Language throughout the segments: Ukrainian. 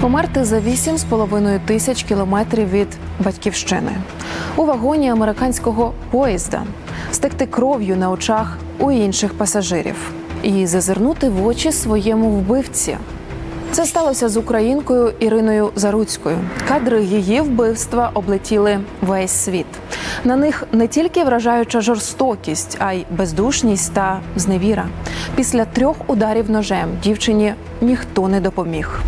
Померти за 8,5 тисяч кілометрів від батьківщини у вагоні американського поїзда, стекти кров'ю на очах у інших пасажирів і зазирнути в очі своєму вбивці. Це сталося з українкою Іриною Заруцькою. Кадри її вбивства облетіли весь світ. На них не тільки вражаюча жорстокість, а й бездушність та зневіра. Після трьох ударів ножем дівчині ніхто не допоміг.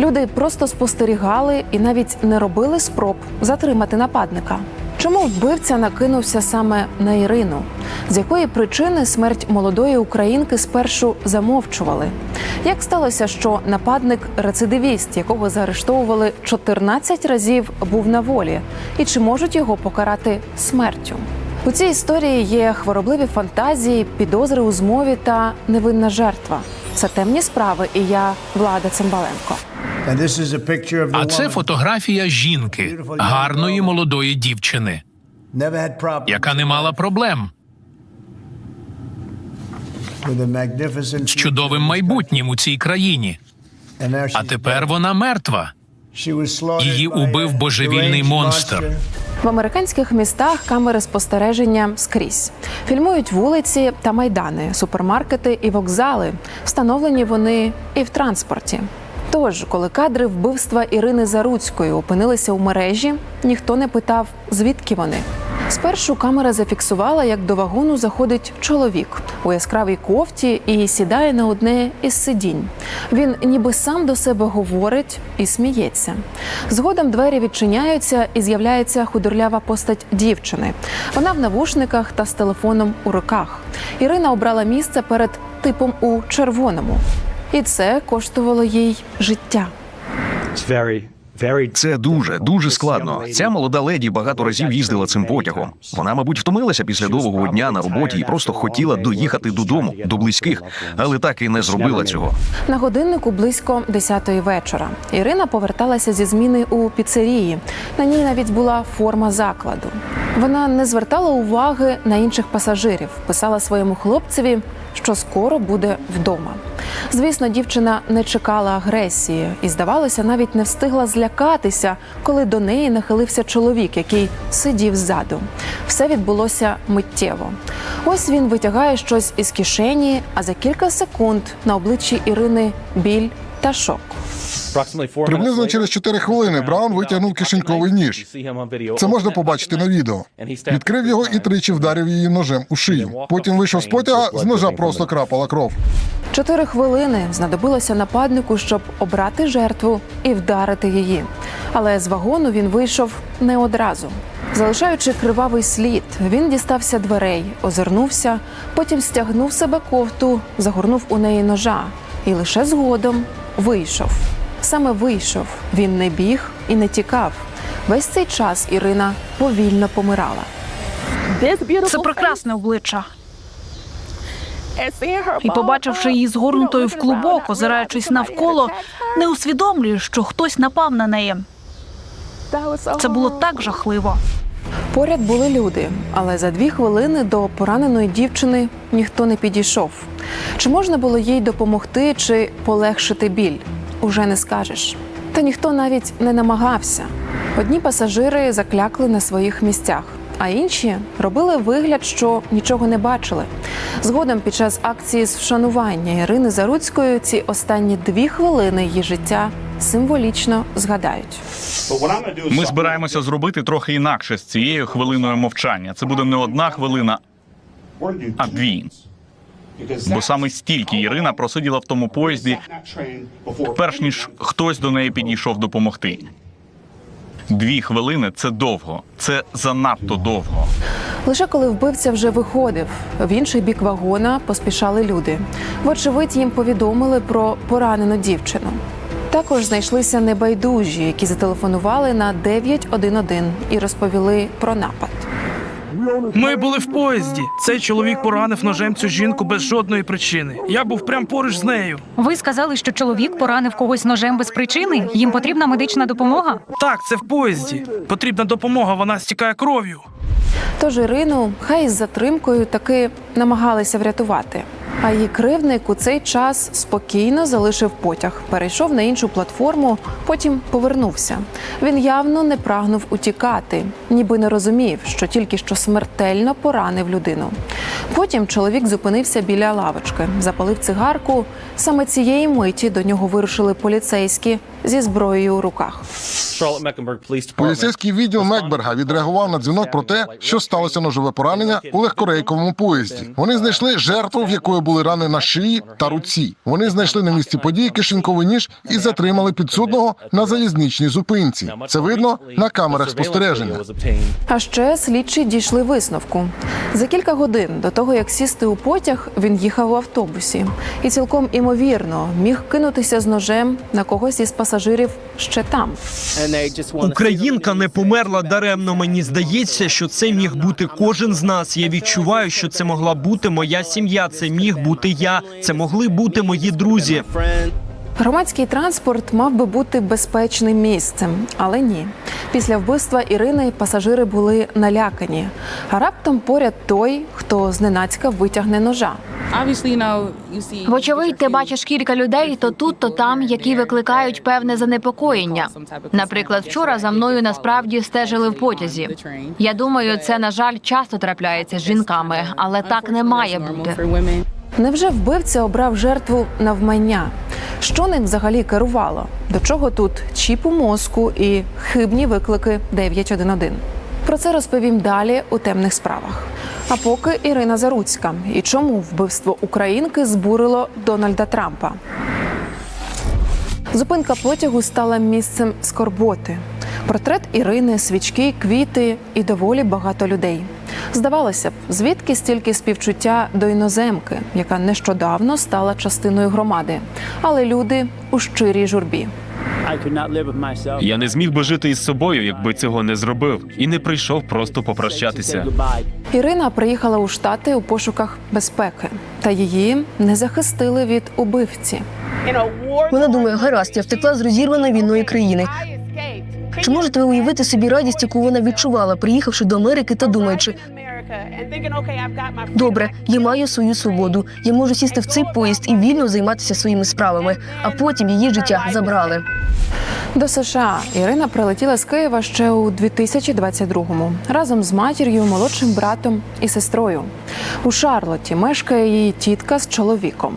Люди просто спостерігали і навіть не робили спроб затримати нападника. Чому вбивця накинувся саме на Ірину? З якої причини смерть молодої українки спершу замовчували? Як сталося, що нападник рецидивіст, якого заарештовували 14 разів, був на волі? І чи можуть його покарати смертю? У цій історії є хворобливі фантазії, підозри у змові та невинна жертва. Це темні справи, і я Влада Цимбаленко. And this is a picture of the А це фотографія жінки, гарної молодої дівчини, never had яка не мала проблем with a magnificent з чудовим майбутнім у цій країні. А тепер вона мертва. Її убив божевільний монстр. В американських містах камери спостереження скрізь фільмують вулиці та майдани, супермаркети і вокзали. Встановлені вони і в транспорті. Тож, коли кадри вбивства Ірини Заруцької опинилися у мережі, ніхто не питав, звідки вони. Спершу камера зафіксувала, як до вагону заходить чоловік у яскравій кофті і сідає на одне із сидінь. Він ніби сам до себе говорить і сміється. Згодом двері відчиняються і з'являється худорлява постать дівчини. Вона в навушниках та з телефоном у руках. Ірина обрала місце перед типом у червоному, і це коштувало їй життя. Це дуже дуже складно. Ця молода леді багато разів їздила цим потягом. Вона, мабуть, втомилася після довгого дня на роботі і просто хотіла доїхати додому, до близьких, але так і не зробила цього. На годиннику близько 10-ї вечора. Ірина поверталася зі зміни у піцерії. На ній навіть була форма закладу. Вона не звертала уваги на інших пасажирів, писала своєму хлопцеві, що скоро буде вдома. Звісно, дівчина не чекала агресії і, здавалося, навіть не встигла злякатися, коли до неї нахилився чоловік, який сидів ззаду. Все відбулося миттєво. Ось він витягає щось із кишені, а за кілька секунд на обличчі Ірини біль та шок. Приблизно через 4 хвилини Браун витягнув кишеньковий ніж. Це можна побачити на відео. Відкрив його і тричі вдарив її ножем у шию. Потім вийшов з потяга, з ножа просто крапала кров. Чотири хвилини знадобилося нападнику, щоб обрати жертву і вдарити її. Але з вагону він вийшов не одразу. Залишаючи кривавий слід, він дістався дверей, озирнувся, потім стягнув себе кофту, загорнув у неї ножа і лише згодом вийшов. Саме вийшов. Він не біг і не тікав. Весь цей час Ірина повільно помирала. Це прекрасне обличчя. І побачивши її згорнутою в клубок, озираючись навколо, не усвідомлюєш, що хтось напав на неї. Це було так жахливо. Поряд були люди, але за дві хвилини до пораненої дівчини ніхто не підійшов. Чи можна було їй допомогти чи полегшити біль? Уже не скажеш. Та ніхто навіть не намагався. Одні пасажири заклякли на своїх місцях, а інші робили вигляд, що нічого не бачили. Згодом, під час акції з вшанування Ірини Заруцької, ці останні дві хвилини її життя символічно згадають. Ми збираємося зробити трохи інакше з цією хвилиною мовчання. Це буде не одна хвилина, а дві. Бо саме стільки Ірина просиділа в тому поїзді, перш ніж хтось до неї підійшов допомогти. Дві хвилини це довго, це занадто довго. Лише коли вбивця вже виходив, в інший бік вагона поспішали люди. Вочевидь, їм повідомили про поранену дівчину. Також знайшлися небайдужі, які зателефонували на 911 і розповіли про напад. Ми були в поїзді. Цей чоловік поранив ножем цю жінку без жодної причини. Я був прямо поруч з нею. Ви сказали, що чоловік поранив когось ножем без причини. Їм потрібна медична допомога. Так, це в поїзді. Потрібна допомога, вона стікає кров'ю. Тож Ірину, хай із затримкою, таки намагалися врятувати. А її кривдник у цей час спокійно залишив потяг, перейшов на іншу платформу, потім повернувся. Він явно не прагнув утікати, ніби не розумів, що тільки що смертельно поранив людину. Потім чоловік зупинився біля лавочки, запалив цигарку. Саме цієї миті до нього вирушили поліцейські зі зброєю у руках. Поліцейський відділ Мекберга відреагував на дзвінок про те, що сталося ножове поранення у легкорейковому поїзді. Вони знайшли жертву, в якої були рани на шиї та руці. Вони знайшли на місці події кишеньковий ніж і затримали підсудного на залізничній зупинці. Це видно на камерах спостереження. А ще слідчі дійшли висновку. За кілька годин до того, як сісти у потяг, він їхав в автобусі і цілком імовірно міг кинутися з ножем на когось із пасажирів ще там. Українка не померла даремно. Мені здається, що це міг бути кожен з нас. Я відчуваю, що це могла бути моя сім'я. Це міг бути я. Це могли бути мої друзі. Громадський транспорт мав би бути безпечним місцем, але ні. Після вбивства Ірини пасажири були налякані. А раптом поряд той, хто зненацька витягне ножа. Вочевидь, ти бачиш кілька людей то тут, то там, які викликають певне занепокоєння. Наприклад, вчора за мною насправді стежили в потязі. Я думаю, це на жаль часто трапляється з жінками, але так не має бути. Невже вбивця обрав жертву навмання? Що ним взагалі керувало? До чого тут чіп у мозку і хибні виклики 911? Про це розповім далі у темних справах. А поки Ірина Заруцька і чому вбивство українки збурило Дональда Трампа. Зупинка потягу стала місцем скорботи. Портрет Ірини, свічки, квіти і доволі багато людей. Здавалося б, звідки стільки співчуття до іноземки, яка нещодавно стала частиною громади, але люди у щирій журбі. Я не зміг би жити із собою, якби цього не зробив, і не прийшов просто попрощатися. Ірина приїхала у штати у пошуках безпеки, та її не захистили від убивці. Вона думає, гаразд, я втекла з розірваної війною країни. Чи можете ви уявити собі радість, яку вона відчувала, приїхавши до Америки та думаючи, добре, я маю свою свободу, я можу сісти в цей поїзд і вільно займатися своїми справами, а потім її життя забрали. До США Ірина прилетіла з Києва ще у 2022-му разом з матір'ю, молодшим братом і сестрою. У Шарлотті мешкає її тітка з чоловіком.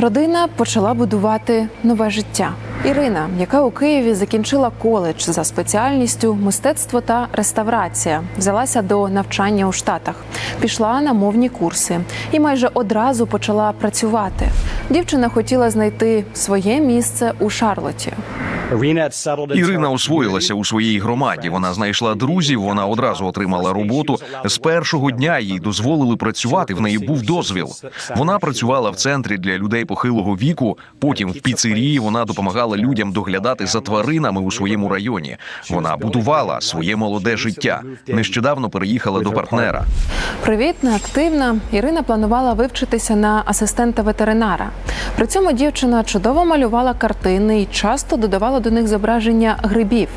Родина почала будувати нове життя. Ірина, яка у Києві закінчила коледж за спеціальністю мистецтво та реставрація, взялася до навчання у Штатах, пішла на мовні курси і майже одразу почала працювати. Дівчина хотіла знайти своє місце у Шарлотті. Ірина освоїлася у своїй громаді. Вона знайшла друзів. Вона одразу отримала роботу. З першого дня їй дозволили працювати. В неї був дозвіл. Вона працювала в центрі для людей похилого віку. Потім в піцерії вона допомагала людям доглядати за тваринами у своєму районі. Вона будувала своє молоде життя. Нещодавно переїхала до партнера. Привітна, активна, Ірина планувала вивчитися на асистента ветеринара. При цьому дівчина чудово малювала картини і часто додавала до них зображення грибів.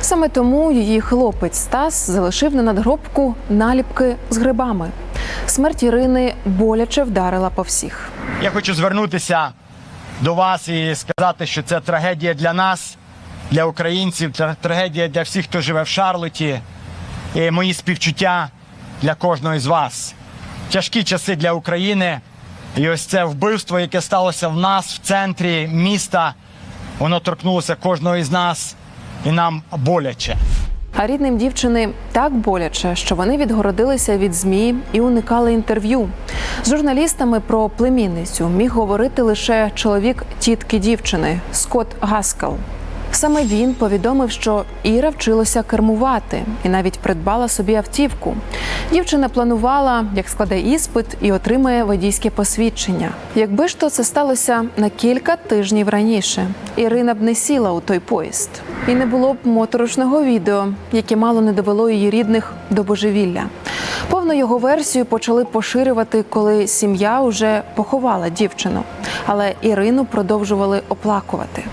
Саме тому її хлопець Стас залишив на надгробку наліпки з грибами. Смерть Ірини боляче вдарила по всіх. Я хочу звернутися до вас і сказати, що це трагедія для нас, для українців, тра- трагедія для всіх, хто живе в Шарлоті. І мої співчуття для кожного із вас. Тяжкі часи для України. І ось це вбивство, яке сталося в нас в центрі міста, воно торкнулося кожного із нас, і нам боляче. А рідним дівчини так боляче, що вони відгородилися від змі і уникали інтерв'ю. З журналістами про племінницю міг говорити лише чоловік тітки дівчини Скотт Гаскел. Саме він повідомив, що Іра вчилася кермувати і навіть придбала собі автівку. Дівчина планувала, як складе іспит і отримає водійське посвідчення. Якби ж то це сталося на кілька тижнів раніше, Ірина б не сіла у той поїзд, і не було б моторошного відео, яке мало не довело її рідних до божевілля. Повну його версію почали поширювати, коли сім'я уже поховала дівчину, але Ірину продовжували оплакувати.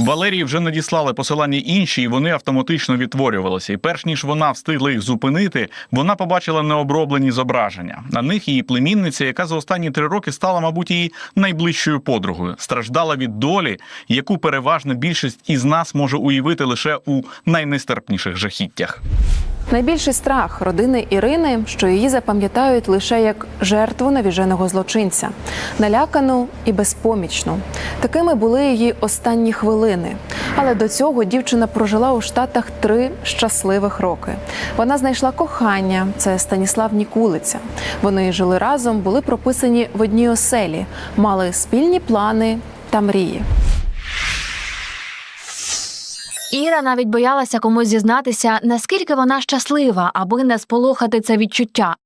Валерії вже надіслали посилання інші, і вони автоматично відтворювалися. І перш ніж вона встигла їх зупинити, вона побачила необроблені зображення. На них її племінниця, яка за останні три роки стала, мабуть, її найближчою подругою, страждала від долі, яку переважна більшість із нас може уявити лише у найнестерпніших жахіттях. Найбільший страх родини Ірини, що її запам'ятають лише як жертву навіженого злочинця, налякану і безпомічну. Такими були її останні хвилини. Але до цього дівчина прожила у Штатах три щасливих роки. Вона знайшла кохання, це Станіслав Нікулиця. Вони жили разом, були прописані в одній оселі, мали спільні плани та мрії. Іра навіть боялася комусь зізнатися, наскільки вона щаслива, аби не сполохати це відчуття.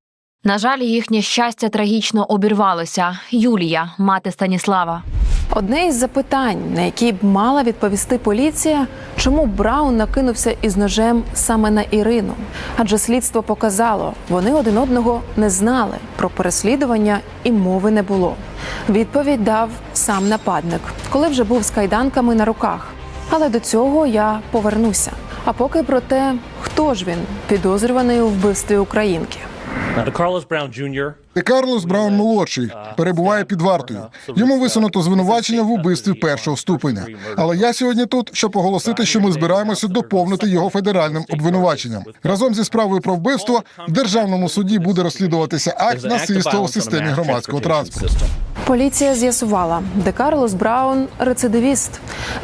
На жаль, їхнє щастя трагічно обірвалося. Юлія, мати Станіслава. Одне із запитань, на які б мала відповісти поліція, чому Браун накинувся із ножем саме на Ірину? Адже слідство показало, вони один одного не знали. Про переслідування і мови не було. Відповідь дав сам нападник, коли вже був з кайданками на руках. Але до цього я повернуся. А поки про те, хто ж він підозрюваний у вбивстві українки. Де Карлос Браун молодший перебуває під вартою. Йому висунуто звинувачення в убивстві першого ступеня. Але я сьогодні тут, щоб оголосити, що ми збираємося доповнити його федеральним обвинуваченням. Разом зі справою про вбивство в державному суді буде розслідуватися акт насильства у системі громадського транспорту. Поліція з'ясувала, де Карлос Браун рецидивіст.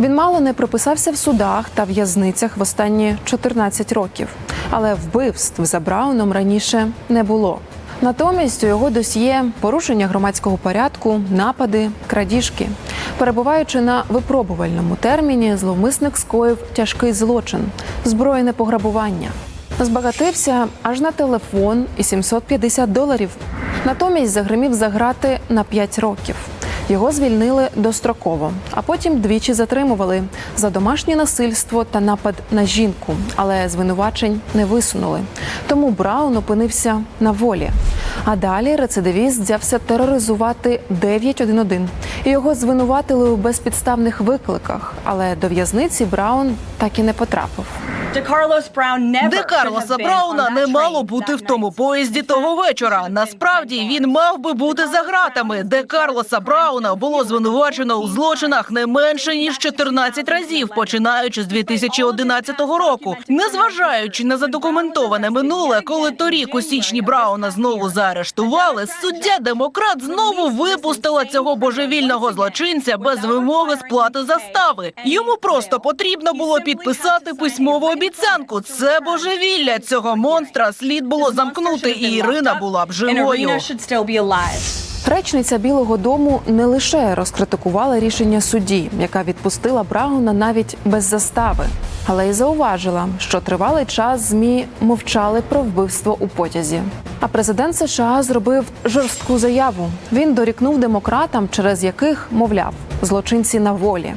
Він мало не прописався в судах та в'язницях в останні 14 років, але вбивств за Брауном раніше не було. Натомість у його досьє порушення громадського порядку, напади, крадіжки. Перебуваючи на випробувальному терміні, зловмисник скоїв тяжкий злочин, збройне пограбування. Збагатився аж на телефон і 750 доларів. Натомість загримів за грати на 5 років. Його звільнили достроково, а потім двічі затримували за домашнє насильство та напад на жінку, але звинувачень не висунули. Тому Браун опинився на волі. А далі рецидивіст взявся тероризувати 911. І його звинуватили у безпідставних викликах, але до в'язниці Браун так і не потрапив. Де Карлоса Брауна не мало бути в тому поїзді того вечора. Насправді він мав би бути за гратами. Де Карлоса Брауна було звинувачено у злочинах не менше ніж 14 разів, починаючи з 2011 року. Незважаючи на задокументоване минуле, коли торік у січні Брауна знову заарештували, суддя демократ знову випустила цього божевільного злочинця без вимоги сплати застави. Йому просто потрібно було підписати письмову обіцянку. Це божевілля цього монстра слід було замкнути, і Ірина була б живою. Речниця Білого Дому не лише розкритикувала рішення судді, яка відпустила Брауна навіть без застави, але й зауважила, що тривалий час змі мовчали про вбивство у потязі. А президент США зробив жорстку заяву. Він дорікнув демократам, через яких мовляв злочинці на волі.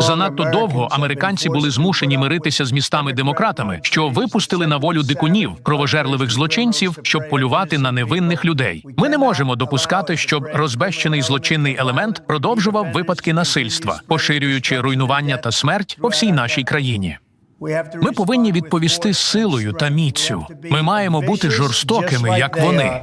Занадто довго американці були змушені миритися з містами-демократами, що випустили на волю дикунів, кровожерливих злочинців, щоб полювати на невинних людей. Ми не можемо допускати, щоб розбещений злочинний елемент продовжував випадки насильства, поширюючи руйнування та смерть по всій нашій країні. Ми повинні відповісти силою та міцю. Ми маємо бути жорстокими, як вони.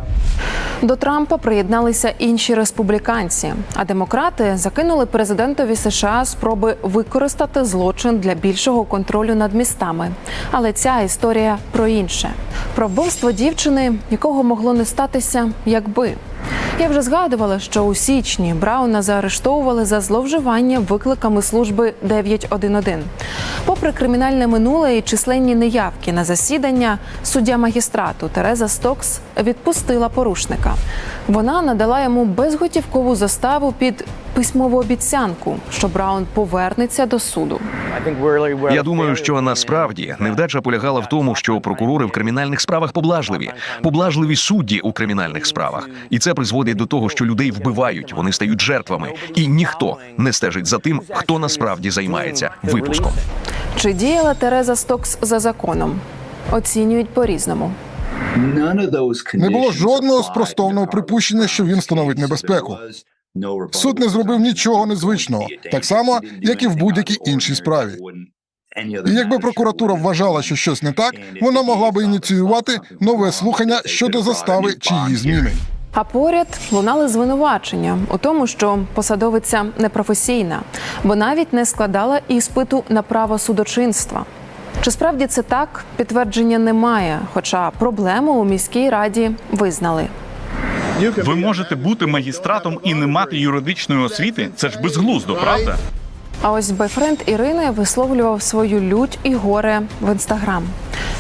До Трампа приєдналися інші республіканці, а демократи закинули президентові США спроби використати злочин для більшого контролю над містами. Але ця історія про інше: про вбивство дівчини, якого могло не статися, якби. Я вже згадувала, що у січні Брауна заарештовували за зловживання викликами служби 911. Попри кримінальне минуле і численні неявки на засідання, суддя магістрату Тереза Стокс відпустила порушника. Вона надала йому безготівкову заставу під письмову обіцянку, що Браун повернеться до суду. Я думаю, що насправді невдача полягала в тому, що прокурори в кримінальних справах поблажливі, поблажливі судді у кримінальних справах, і це призводить до того, що людей вбивають, вони стають жертвами, і ніхто не стежить за тим, хто насправді займається випуском. Чи діяла Тереза Стокс за законом? Оцінюють по-різному. Не було жодного спростовного припущення, що він становить небезпеку. Суд не зробив нічого незвичного, так само, як і в будь-якій іншій справі. І якби прокуратура вважала, що щось не так, вона могла би ініціювати нове слухання щодо застави чи її зміни. А поряд лунали звинувачення у тому, що посадовиця непрофесійна, бо навіть не складала іспиту на право судочинства. Чи справді це так? Підтвердження немає, хоча проблему у міській раді визнали. Ви можете бути магістратом і не мати юридичної освіти. Це ж безглуздо, правда? А ось бойфренд Ірини висловлював свою лють і горе в інстаграм.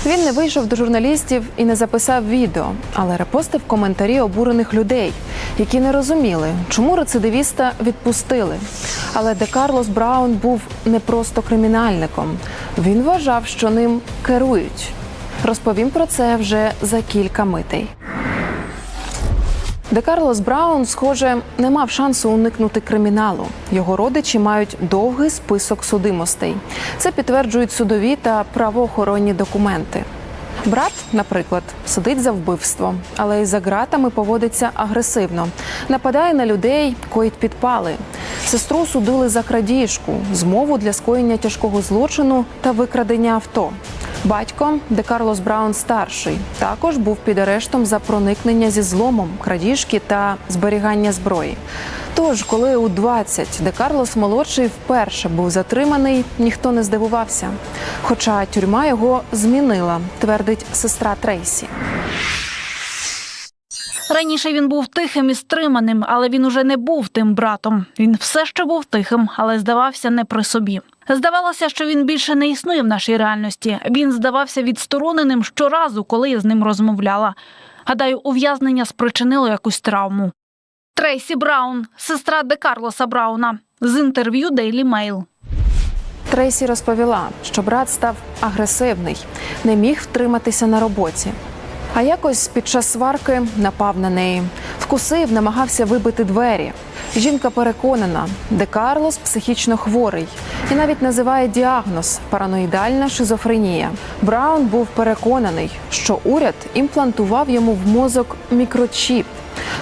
Він не вийшов до журналістів і не записав відео, але репостив коментарі обурених людей, які не розуміли, чому рецидивіста відпустили. Але де Карлос Браун був не просто кримінальником. Він вважав, що ним керують. Розповім про це вже за кілька митей. Де Карлос Браун, схоже, не мав шансу уникнути криміналу. Його родичі мають довгий список судимостей. Це підтверджують судові та правоохоронні документи. Брат, наприклад, сидить за вбивство, але і за ґратами поводиться агресивно, нападає на людей, коїть підпали. Сестру судили за крадіжку, змову для скоєння тяжкого злочину та викрадення авто. Батько, де Карлос Браун старший, також був під арештом за проникнення зі зломом, крадіжки та зберігання зброї. Тож, коли у 20 де Карлос молодший вперше був затриманий, ніхто не здивувався. Хоча тюрма його змінила, твердить сестра Трейсі. Раніше він був тихим і стриманим, але він уже не був тим братом. Він все ще був тихим, але здавався не при собі. Здавалося, що він більше не існує в нашій реальності. Він здавався відстороненим щоразу, коли я з ним розмовляла. Гадаю, ув'язнення спричинило якусь травму. Трейсі Браун, сестра Де Карлоса Брауна, з інтерв'ю Daily Mail. Трейсі розповіла, що брат став агресивний, не міг втриматися на роботі. А якось під час сварки напав на неї, вкусив, намагався вибити двері. Жінка переконана, де Карлос психічно хворий і навіть називає діагноз параноїдальна шизофренія. Браун був переконаний, що уряд імплантував йому в мозок мікрочіп.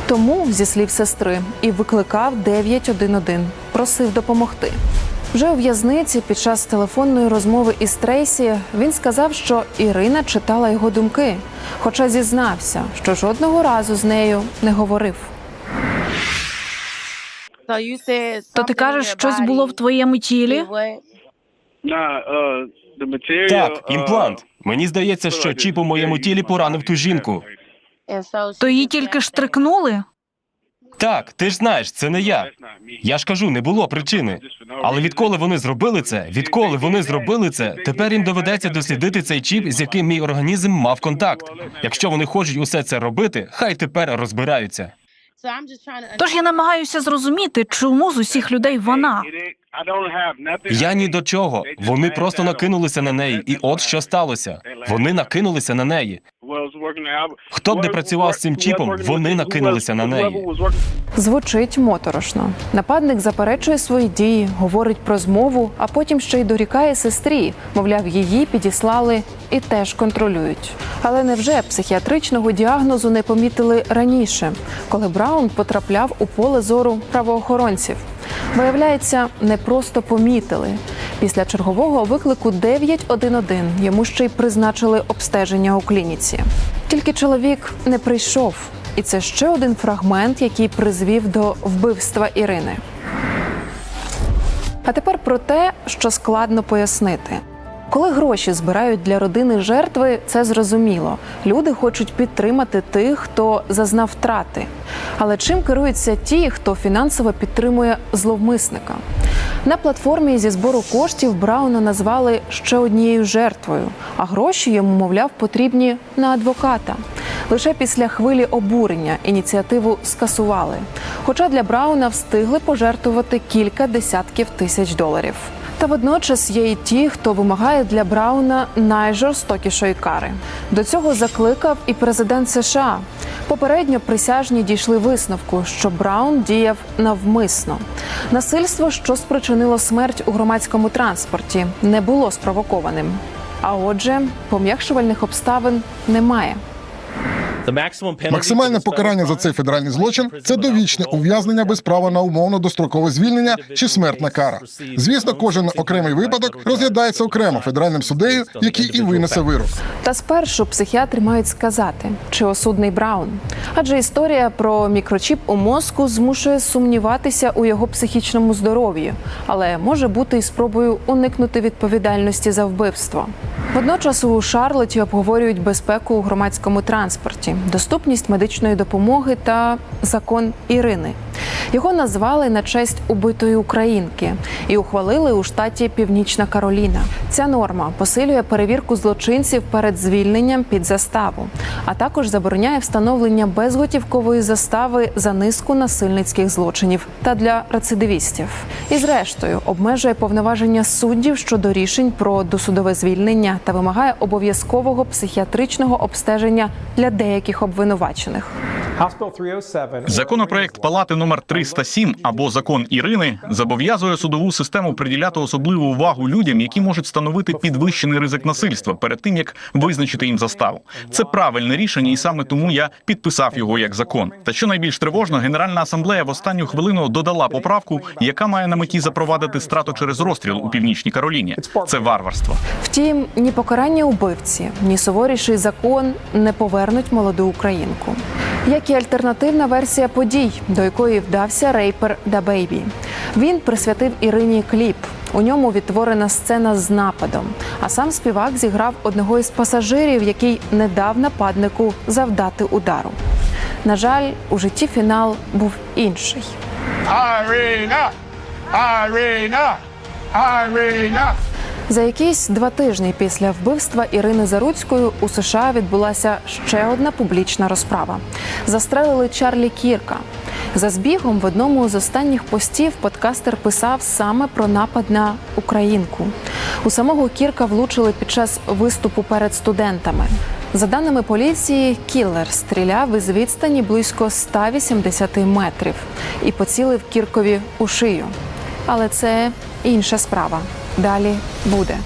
Тому, зі слів сестри, і викликав 911, просив допомогти. Вже у в'язниці під час телефонної розмови із Трейсі він сказав, що Ірина читала його думки, хоча зізнався, що жодного разу з нею не говорив. То ти кажеш, щось було в твоєму тілі? Так, імплант. Мені здається, що чіп у моєму тілі поранив ту жінку. То її тільки штрикнули? Так, ти ж знаєш, це не я. Я ж кажу, не було причини. Але відколи вони зробили це, відколи вони зробили це, тепер їм доведеться дослідити цей чіп, з яким мій організм мав контакт. Якщо вони хочуть усе це робити, хай тепер розбираються. Тож я намагаюся зрозуміти, чому з усіх людей вона. Я ні до чого. Вони просто накинулися на неї, і от що сталося. Вони накинулися на неї. Хто б не працював з цим чіпом, вони накинулися на неї. Звучить моторошно. Нападник заперечує свої дії, говорить про змову, а потім ще й дорікає сестрі. Мовляв, її підіслали і теж контролюють. Але невже психіатричного діагнозу не помітили раніше, коли Браун потрапляв у поле зору правоохоронців? Виявляється, не просто помітили. Після чергового виклику 911 йому ще й призначили обстеження у клініці. Тільки чоловік не прийшов. І це ще один фрагмент, який призвів до вбивства Ірини. А тепер про те, що складно пояснити. Коли гроші збирають для родини жертви, це зрозуміло. Люди хочуть підтримати тих, хто зазнав втрати. Але чим керуються ті, хто фінансово підтримує зловмисника? На платформі зі збору коштів Брауна назвали ще однією жертвою, а гроші йому, мовляв, потрібні на адвоката. Лише після хвилі обурення ініціативу скасували. Хоча для Брауна встигли пожертвувати кілька десятків тисяч доларів. Та водночас є і ті, хто вимагає для Брауна найжорстокішої кари. До цього закликав і президент США. Попередньо присяжні дійшли висновку, що Браун діяв навмисно. Насильство, що спричинило смерть у громадському транспорті, не було спровокованим. А отже, пом'якшувальних обставин немає. Максимальне покарання за цей федеральний злочин це довічне ув'язнення без права на умовно дострокове звільнення чи смертна кара. Звісно, кожен окремий випадок розглядається окремо федеральним суддею, який і винесе вирок. Та спершу психіатри мають сказати, чи осудний Браун. Адже історія про мікрочіп у мозку змушує сумніватися у його психічному здоров'ї, але може бути і спробою уникнути відповідальності за вбивство. Водночас у Шарлоті обговорюють безпеку у громадському транспорті, доступність медичної допомоги та закон Ірини. Його назвали на честь убитої українки і ухвалили у штаті Північна Кароліна. Ця норма посилює перевірку злочинців перед звільненням під заставу, а також забороняє встановлення безготівкової застави за низку насильницьких злочинів та для рецидивістів. І зрештою обмежує повноваження суддів щодо рішень про досудове звільнення та вимагає обов'язкового психіатричного обстеження для деяких обвинувачених. Законопроект палати номер 307 або закон Ірини зобов'язує судову систему приділяти особливу увагу людям, які можуть становити підвищений ризик насильства перед тим, як визначити їм заставу. Це правильне рішення, і саме тому я підписав його як закон. Та що найбільш тривожно, Генеральна асамблея в останню хвилину додала поправку, яка має на меті запровадити страту через розстріл у північній Кароліні. Це варварство. Втім, ні покарання убивці, ні суворіший закон не повернуть молоду українку. Як і альтернативна версія подій, до якої вдався рейпер Да Бейбі. Він присвятив Ірині кліп. У ньому відтворена сцена з нападом. А сам співак зіграв одного із пасажирів, який не дав нападнику завдати удару. На жаль, у житті фінал був інший. Арина! Арина! Арина! За якісь два тижні після вбивства Ірини Заруцької у США відбулася ще одна публічна розправа. Застрелили Чарлі Кірка. За збігом в одному з останніх постів подкастер писав саме про напад на українку. У самого Кірка влучили під час виступу перед студентами. За даними поліції, кілер стріляв із відстані близько 180 метрів і поцілив Кіркові у шию. Але це інша справа. Далі буде.